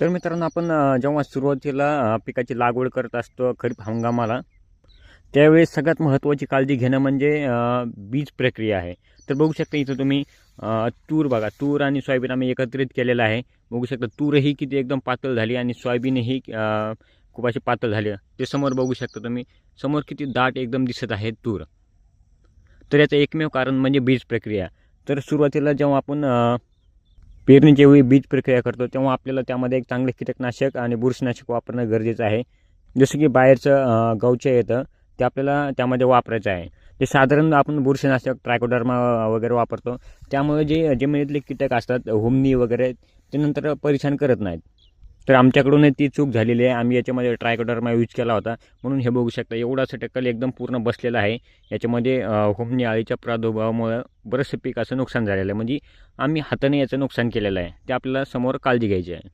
तर मित्रांनो आपण जेव्हा सुरुवातीला पिकाची लागवड करत असतो खरीप हंगामाला त्यावेळेस सगळ्यात महत्त्वाची काळजी घेणं म्हणजे बीज प्रक्रिया आहे. तर बघू शकता इथं तुम्ही तूर बघा तूर आणि सोयाबीन आम्ही एकत्रित केलेलं आहे. बघू शकता तूरही किती एकदम पातळ झाली आणि सोयाबीनही खूप अशी पातळ झाली. ते समोर बघू शकता तुम्ही समोर किती दाट एकदम दिसत आहे तूर. तर याचं एकमेव कारण म्हणजे बीज प्रक्रिया. तर सुरुवातीला जेव्हा आपण अ, पेरणीच्या वेळी बीज प्रक्रिया करतो तेव्हा आपल्याला त्यामध्ये एक चांगले कीटकनाशक आणि बुरशीनाशक वापरणं गरजेचं आहे. जसं की बाहेरचं अ, गवच्या येतं ते आपल्याला त्यामध्ये वापरायचं आहे. ते साधारण आपण बुरशीनाशक ट्रायकोडर्मा वगैरे वापरतो त्यामुळे जे जमिनीतले कीटक असतात हुमणी वगैरे ते नंतर परेशान करत नाहीत. तर आमच्याकडून ती चूक झालेली आहे. आम्ही याच्यामध्ये ट्रायकोडर्मा यूज केला होता. म्हणून हे बघू शकता एवढा असं टक्कल एकदम पूर्ण बसलेला आहे. याच्यामध्ये होमनी आळीच्या प्रादुर्भावामुळं बरंचसं पीक असं नुकसान झालेलं आहे. म्हणजे आम्ही हाताने याचं नुकसान केलेलं आहे. ते आपल्याला समोर काळजी घ्यायची आहे.